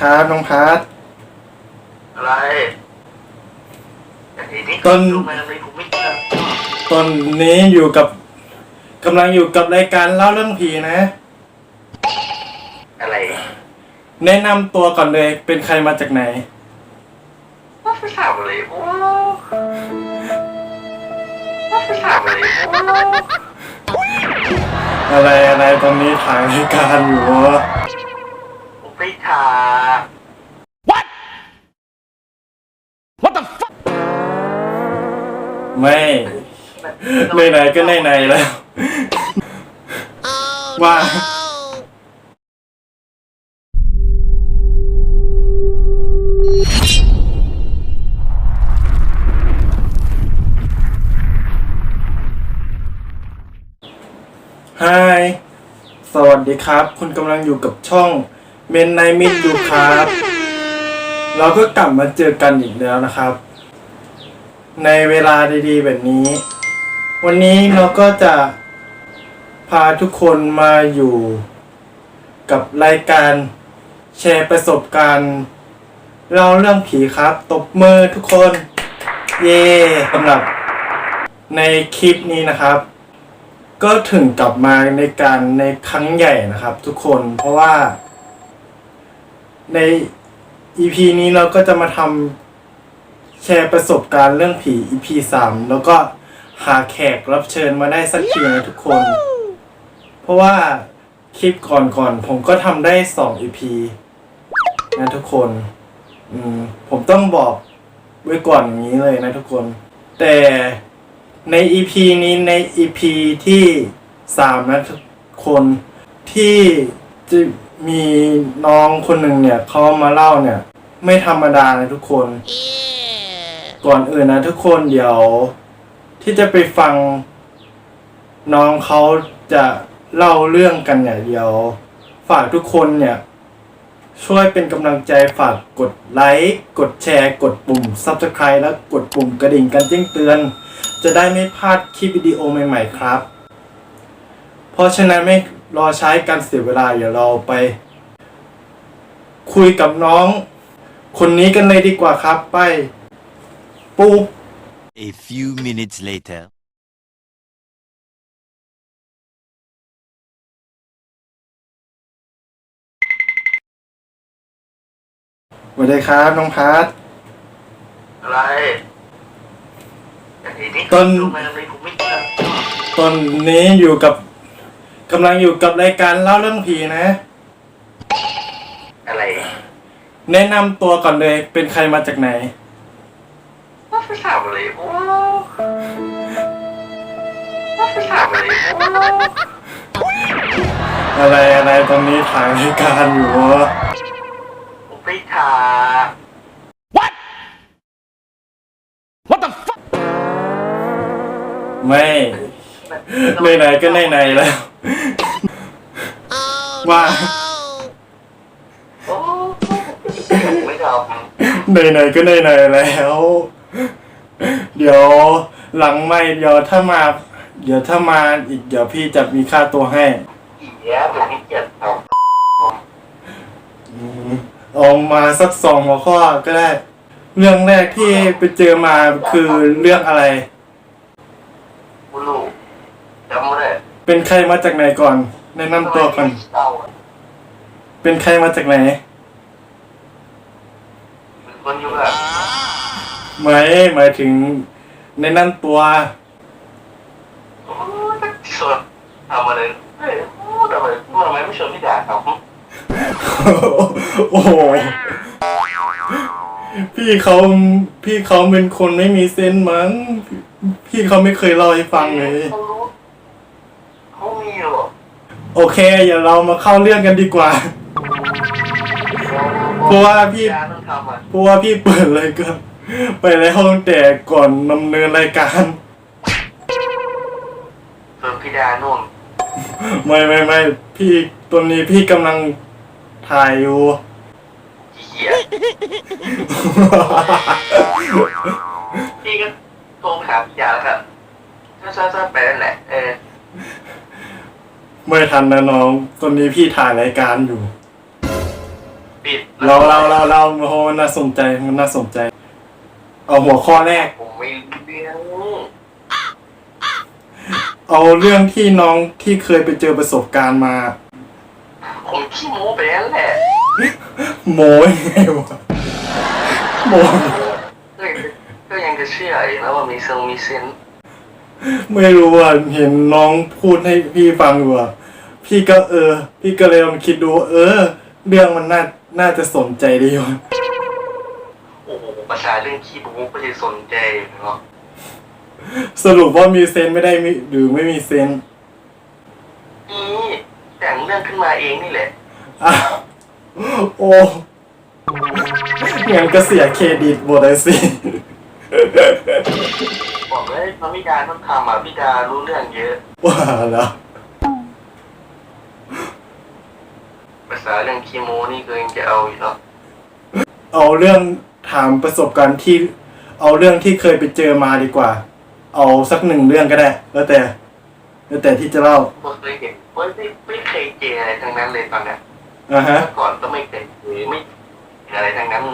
ครับน้องพัทอะไรไอ้นี่ต้นทำไมทำไมผมไม่เจอตอนนี้อยู่กับกำลังอยู่กับรายการเล่าเรื่องผีนะ อะไร แนะนำตัวก่อนเลย เป็นใครมาจากไหนว่าไปถามอะไรโอ้ว่าไปถามอะไรโอ้อะไรอะไรตอนนี้ถ่ายรายการอยู่ วะผมไปถามไม่ไหนๆก็ไหนๆแล้ว ว่าฮายสวัสดีครับ คุณกำลังอยู่กับช่อง เมนไนมิดอยู่ครับ เราก็กลับมาเจอกันอีกแล้วนะครับ ในเวลาดีๆแบบนี้ วันนี้เราก็จะพาทุกคนมาอยู่ กับรายการแชร์ประสบการณ์เล่าเรื่องผีครับ ตบมือทุกคน เย่สำหรับในคลิปนี้นะครับ ก็ถึงกลับมาในการในครั้งใหญ่นะครับ ทุกคนเพราะว่า ใน EP นี้เราก็จะมาทำแชร์ประสบการณ์เรื่องผี EP สามแล้วก็หาแขกรับเชิญมาได้สักทีนะทุกคน เพราะว่าคลิปก่อนๆผมก็ทำได้สอง EP นะทุกคนอืมผมต้องบอกไว้ก่อนอย่างนี้เลยนะทุกคน แต่ใน EP นี้ใน EP ที่สามนะทุกคนที่จะ มีน้องคนหนึ่งเนี่ยเขามาเล่าเนี่ย ไม่ธรรมดานะทุกคน ก่อนอื่นนะทุกคนเดี๋ยว ที่จะไปฟัง น้องเขาจะเล่าเรื่องกันเนี่ยเดี๋ยว ฝากทุกคนเนี่ย ช่วยเป็นกำลังใจฝากกดไลค์กดแชร์ กดปุ่ม Subscribe แล้วกดปุ่มกระดิ่งกันแจ้งเตือน จะได้ไม่พลาดคลิปวิดีโอใหม่ ๆ ครับ เพราะฉะนั้นไม่ รอใช้การเสียเวลาเดี๋ยวเราไป คุยกับน้อง คนนี้กันเลยดีกว่าครับไป ปุ๊บ A few minutes later. สวัสดีครับน้องพัทอะไรไอ้นี่ต้นทำไมทำไมผมไม่เจอตอนนี้อยู่กับ กำลังอยู่กับรายการเล่าเรื่องผีนะ อะไรแนะนำตัวก่อนเลยเป็นใครมาจากไหน ว่าไปถามอะไรโอ้ว่าไปถามอะไรโอ้อะไรอะไรตอนนี้ถ่ายรายการอยู่วะผมไปถามไม่ ไหนๆก็ไหนๆแล้ว ว่าโอ้ผมไม่ทำไหนๆก็ไหนๆแล้ว เดี๋ยวหลังไม่เดี๋ยวถ้ามา เดี๋ยวถ้ามาอีกเดี๋ยวพี่จะมีค่าตัวให้อีแย่ผมไม่เจ็บเอาอืมเอามาสักสองหัวข้อก็ได้ เรื่องแรกที่ไปเจอมาคือเรื่องอะไร บุลูจำไม่ได้ เป็นใครมาจากไหนก่อน แนะนำตัวก่อนเศร้าอะเป็นใครมาจากไหนเป็นคนอยู่แบบหมายหมายถึงแนะนำตัวโอ้ยสดทำอะไรเฮ้ยโอ้ทำไมพูดทำไมไม่ชวนพี่ด่าเขาโอ้โหพี่เขาพี่เขาเป็นคนไม่มีเซนส์มั้ง พี่เขาไม่เคยเล่าให้ฟังเลยเขารู้เขา มีหรอโอเคเดี๋ยวเรามาเข้าเรื่องกันดีกว่า เพราะว่าพี่ยาต้องทำอะเพราะว่าพี่เปิดเลยก็ไปในห้องแต่ก่อนดำเนินรายการ ส่วนพี่ดานุ่นไม่ไม่ไม่พี่ตัวนี้พี่กำลังถ่ายอยู่ เหี้ยพี่ก็โทรไปหาพี่ดาแล้วครับซ่าซ่าๆๆไปนั่นแหละ เออ ไม่ทันนะน้องตอนนี้พี่ถ่ายรายการอยู่ ปิดเราเราเราเราโอ้โหมันน่าสนใจมันน่าสนใจ เอาหัวข้อแรก ผมไม่รู้เรื่องเอาเรื่องที่น้องที่เคยไปเจอประสบการณ์มา ผมขี้โม้ไปแล้วแหละโม้ยังไงวะโม้ก็ยังก็ยังจะเชื่ออยู่นะว่ามีเซลมีเซนส์ ไม่รู้อะเห็นน้องพูดให้พี่ฟังอยู่อะพี่ก็เออ พี่ก็เลยลองคิดดู เออ เรื่องมันน่าน่าจะสนใจดีวะโอ้โหภาษาเรื่องขี้โม้ก็จะสนใจเนาะสรุปว่ามีเซนส์ไม่ได้มีหรือไม่มีเซนส์นี่แต่งเรื่องขึ้นมาเองนี่แหละอ้าวโอ้งั้นก็เสียเครดิตหมดเลยสิ บอกเลยพระพิดาต้องทำอะพิดารู้เรื่องเยอะ ว่าแล้วภาษาเรื่องขี้โม้นี่ก็ยังจะเอาอยู่เนาะเอาเรื่องถามประสบการณ์ที่ เอาเรื่องที่เคยไปเจอมาดีกว่า เอาสักหนึ่งเรื่องก็ได้ แล้วแต่ แล้วแต่ที่จะเล่าไม่เคยเห็นไม่ไม่ไม่เคยเจออะไรทั้งนั้นเลยตอนเนี้ยอะฮะ เมื่อก่อนก็ไม่เคยเจอไม่เจออะไรทั้งนั้น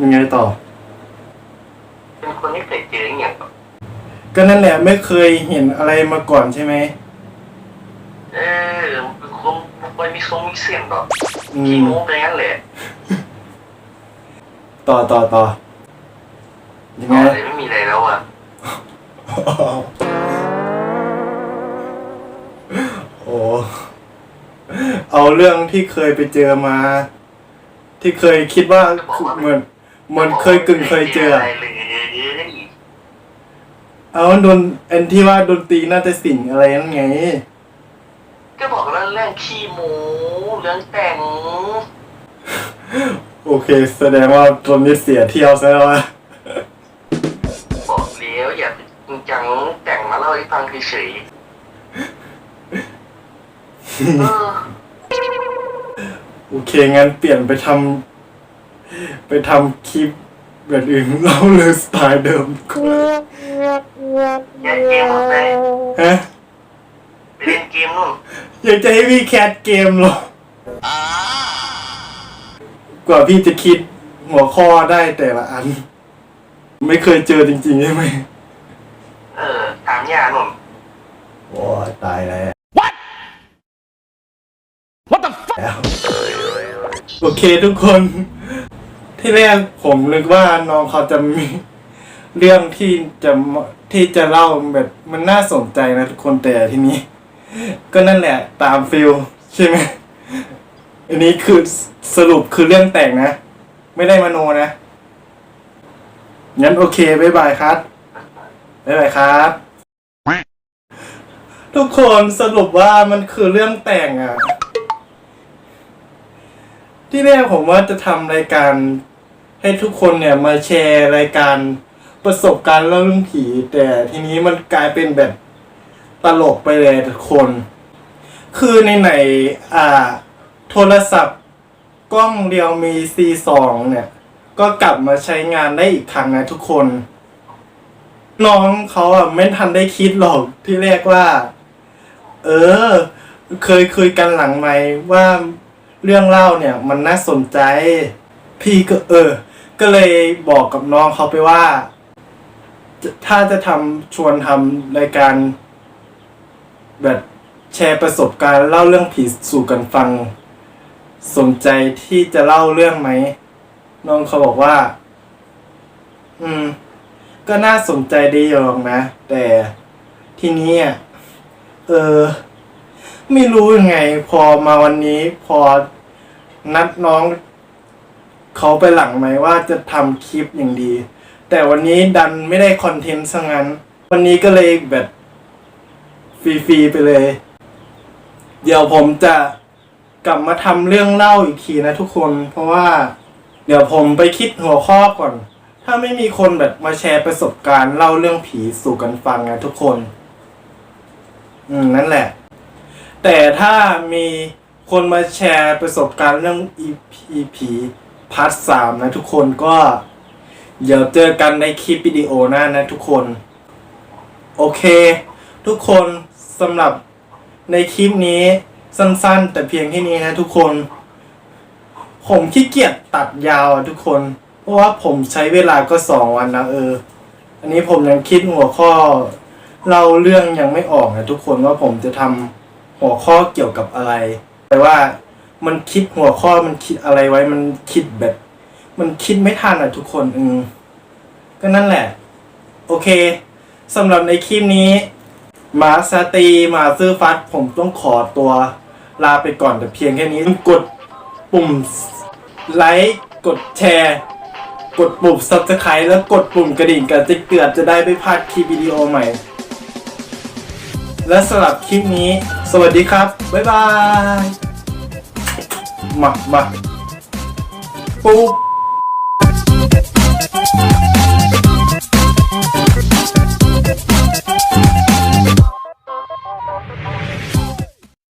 ยังไงต่อ เป็นคนไม่เคยเจออย่างเงี้ยก็นั่นแหละไม่เคยเห็นอะไรมาก่อนใช่ไหมเออเป็นคนไม่มีทรงมีเสียงหรอกอืขี้ม โม้ไปงั้นแหละต่อต่อต่อยังต่ไงอเลยไม่มีอะไรแล้วอะ โอ้ เอาเรื่องที่เคยไปเจอมา ที่เคยคิดว่าเหมือนเหมือนเคยกึ่งเคยเจออะไรอะเลย เอาโดนอันที่ว่าดนตรีน่าจะสิ่งอะไรนั่นไง ก็บอกแล้วเรื่องขี้โม้เรื่องแต่ง โอเค แสดงว่าตอนนี้เสียเที่ยวซะแล้วอะบอกเลี้ยวอย่าจริงจังแต่งมาเล่าให้ฟังเฉยๆเออโอเค งั้นเปลี่ยนไปทำไปทำคลิปแบบอื่นเล่าเลยสไตล์เดิม อย่าเกมหมดไปฮะไปเล่นเกมนู่นอยากจะให้พี่แคทเกมเหรอกว่าพี่จะคิดหัวข้อได้แต่ละอัน ไม่เคยเจอจริงๆใช่ไหมเออถามยาหนุ่มโอ้ยตายแล้ว What What the fuck โอเคทุกคน ที่แรกผมนึกว่าน้องเขาจะมี เรื่องที่จะที่จะเล่าแบบมันน่าสนใจนะทุกคนแต่ทีนี้ ก็นั่นแหละตามฟิลใช่ไหมอันนี้คือสรุปคือเรื่องแต่งนะ ไม่ได้มโนนะงั้นโอเคบ๊ายบายครับบ๊ายบายครับ ทุกคนสรุปว่ามันคือเรื่องแต่งอะ ที่แรกผมว่าจะทำรายการให้ทุกคนเนี่ยมาแชร์รายการ ประสบการณ์เรื่องผี แต่ทีนี้มันกลายเป็นแบบตลกไปเลยทุกคน คือในไหนอ่า โทรศัพท์กล้องเรียวมี C2 เนี่ย ก็กลับมาใช้งานได้อีกครั้งนะทุกคน น้องเขาอะไม่ทันได้คิดหรอกที่แรกว่า เออ เคยคุยกันหลังไหมว่าเรื่องเล่าเนี่ยมันน่าสนใจ พี่ก็เออ ก็เลยบอกกับน้องเขาไปว่า ถ้าจะทำชวนทำรายการ แบบแชร์ประสบการณ์เล่าเรื่องผีสู่กันฟัง สนใจที่จะเล่าเรื่องไหมน้องเขาบอกว่า อืม ก็น่าสนใจดีอยู่หรอกนะ แต่ทีนี้อะเออ ไม่รู้ยังไง พอมาวันนี้ พอนัดน้อง เขาไปหลังไหมว่าจะทำคลิปอย่างดี แต่วันนี้ดันไม่ได้คอนเทนต์ซะงั้น วันนี้ก็เลยแบบฟรีๆไปเลย เดี๋ยวผมจะกลับมาทำเรื่องเล่าอีกทีนะทุกคน เพราะว่า เดี๋ยวผมไปคิดหัวข้อก่อน ถ้าไม่มีคนแบบมาแชร์ประสบการณ์เล่าเรื่องผีสู่กันฟังนะทุกคน อืมนั่นแหละ แต่ถ้ามีคนมาแชร์ประสบการณ์เรื่อง EP ผีพาร์ทสามนะทุกคนก็ เดี๋ยวเจอกันในคลิปวิดีโอหน้านะทุกคน โอเค ทุกคนสำหรับในคลิปนี้สั้นๆ แต่เพียงแค่นี้นะทุกคน ผมขี้เกียจตัดยาวอะทุกคน เพราะว่าผมใช้เวลาก็สองวันนะเออ อันนี้ผมยังคิดหัวข้อเล่าเรื่องยังไม่ออกนะทุกคนว่าผมจะทำหัวข้อเกี่ยวกับอะไร แต่ว่ามันคิดหัวข้อมันคิดอะไรไว้มันคิดแบบ มันคิดไม่ทันอะทุกคนอืมก็นั่นแหละ โอเคสำหรับในคลิปนี้มาสตีมาซื้อฟัดผมต้องขอตัวลาไปก่อนแต่เพียงแค่นี้กดปุ่มไลค์กดแชร์ กดปุ่ม subscribe แล้วกดปุ่มกระดิ่งกันจะเกิดจะได้ไม่พลาดคลิปวิดีโอใหม่ และสำหรับคลิปนี้ สวัสดีครับ บ๊ายบาย มามาปุ๊บ